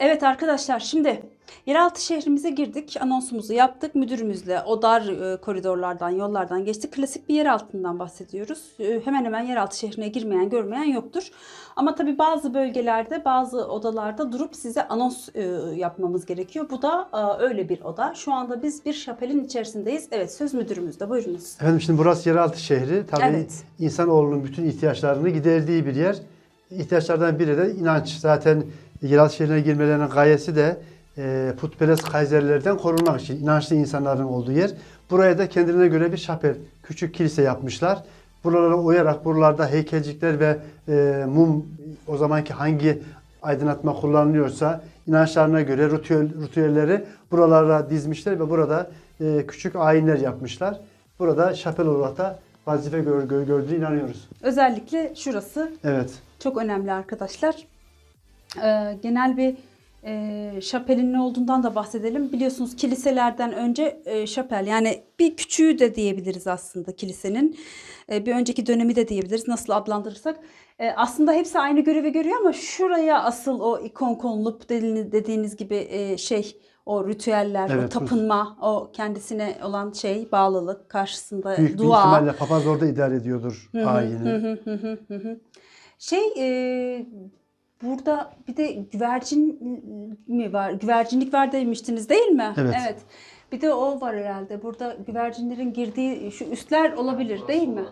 Evet arkadaşlar şimdi yeraltı şehrimize girdik. Anonsumuzu yaptık. Müdürümüzle o dar e, koridorlardan, yollardan geçtik. Klasik bir yer altından bahsediyoruz. E, hemen hemen yeraltı şehrine girmeyen, görmeyen yoktur. Ama tabii bazı bölgelerde, bazı odalarda durup size anons e, yapmamız gerekiyor. Bu da öyle bir oda. Şu anda biz bir şapelin içerisindeyiz. Evet söz müdürümüzde. Buyurunuz. Efendim şimdi burası yeraltı şehri. Tabii Evet. insanoğlunun bütün ihtiyaçlarını giderdiği bir yer. İhtiyaçlardan biri de inanç. Zaten yeraltı şehrine girmelerinin gayesi de e, putperest Kaiserlerden korunmak için. inançlı insanların olduğu yer. Buraya da kendilerine göre bir şapel, küçük kilise yapmışlar. Buralara uyarak buralarda heykelcikler ve e, mum o zamanki hangi aydınlatma kullanılıyorsa inançlarına göre ritüel, ritüelleri buralara dizmişler ve burada e, küçük ayinler yapmışlar. Burada şapel olarak da vazife gör, gör, gördüğüne inanıyoruz. Özellikle şurası Evet. Çok önemli arkadaşlar. Ee, genel bir e, şapelin ne olduğundan da bahsedelim. Biliyorsunuz kiliselerden önce e, şapel yani bir küçüğü de diyebiliriz aslında kilisenin. E, bir önceki dönemi de diyebiliriz nasıl adlandırırsak. E, aslında hepsi aynı görevi görüyor ama şuraya asıl o ikon konulup dediğiniz, dediğiniz gibi e, şey o ritüeller, o Evet, bu- tapınma, o kendisine olan şey bağlılık karşısında Büyük dua. ihtimalle papaz orada idare ediyordur ayini. Şey e, burada bir de güvercin mi var? Güvercinlik var demiştiniz değil mi? Evet. Bir de o var herhalde. Burada güvercinlerin girdiği şu üstler olabilir değil mi?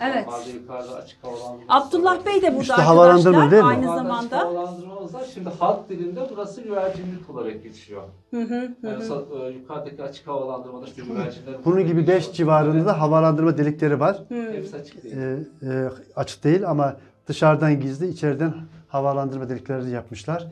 Evet. Normalde yukarıda açık havalandırma. Abdullah Bey de burada İşte havalandırma arkadaşlar. değil mi? Aynı zamanda. Var. Şimdi halk dilinde burası güvercinlik olarak geçiyor. Hı hı, hı Yani hı. e, yukarıdaki açık havalandırmada işte güvercinler... Bunun gibi 5 civarında da havalandırma delikleri var. Hepsi açık değil. Ee, e, açık değil ama dışarıdan gizli, içeriden havalandırma delikleri yapmışlar.